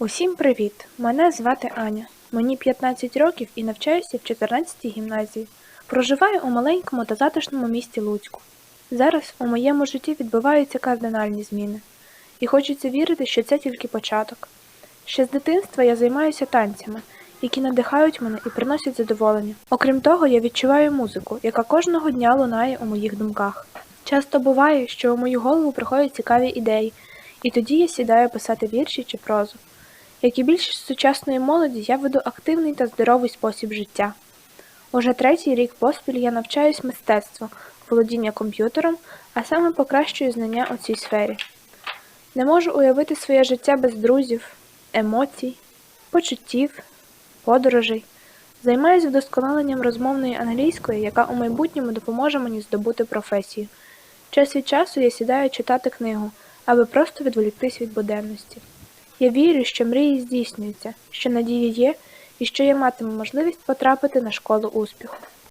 Усім привіт! Мене звати Аня. Мені 15 років і навчаюся в 14-й гімназії. Проживаю у маленькому та затишному місті Луцьку. Зараз у моєму житті відбуваються кардинальні зміни. І хочеться вірити, що це тільки початок. Ще з дитинства я займаюся танцями, які надихають мене і приносять задоволення. Окрім того, я відчуваю музику, яка кожного дня лунає у моїх думках. Часто буває, що у мою голову приходять цікаві ідеї, і тоді я сідаю писати вірші чи прозу. Як і більшість сучасної молоді, я веду активний та здоровий спосіб життя. Уже третій рік поспіль я навчаюсь мистецтву, володіння комп'ютером, а саме покращую знання у цій сфері. Не можу уявити своє життя без друзів, емоцій, почуттів, подорожей. Займаюсь вдосконаленням розмовної англійської, яка у майбутньому допоможе мені здобути професію. Час від часу я сідаю читати книгу, аби просто відволіктись від буденності. Я вірю, що мрії здійснюються, що надія є і що я матиму можливість потрапити на школу успіху.